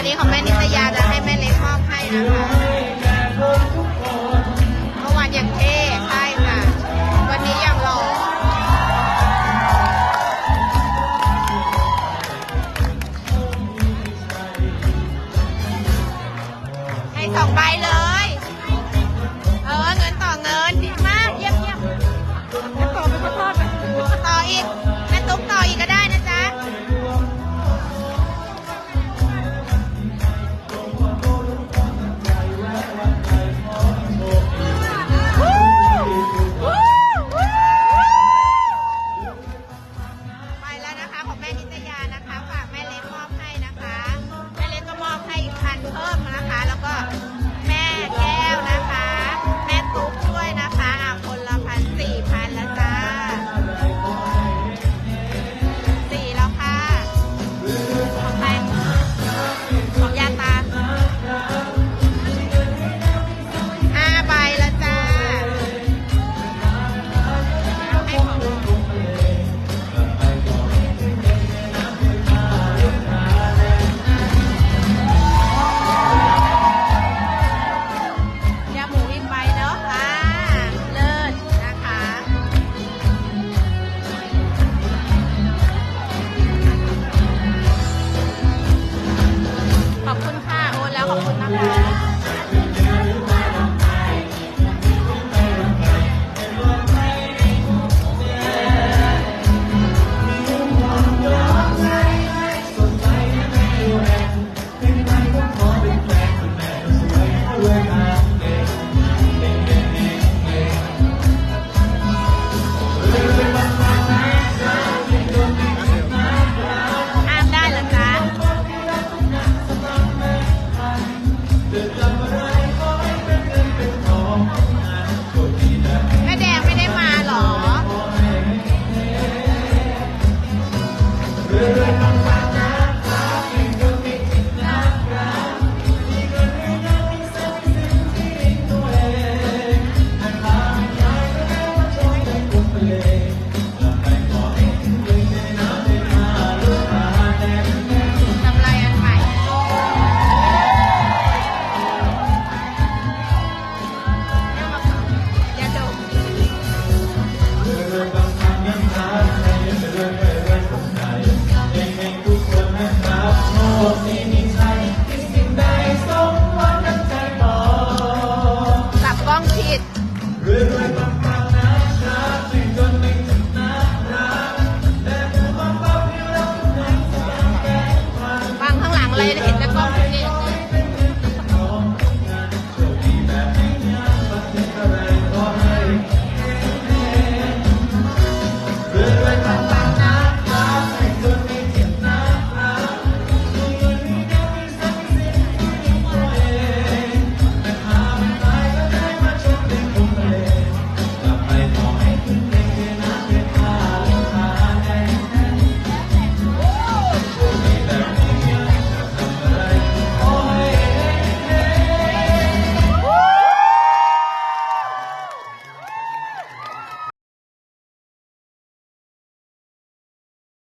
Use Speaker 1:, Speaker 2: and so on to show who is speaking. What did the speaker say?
Speaker 1: วันนี้ของแม่นิตยาจะให้แม่เล็กมอบให้นะคะเมื่อวานอย่างเทใช่ค่ะ วันนี้อย่างหล่อให้สองใบเลย แม่แดงไม่ได้มาหรอ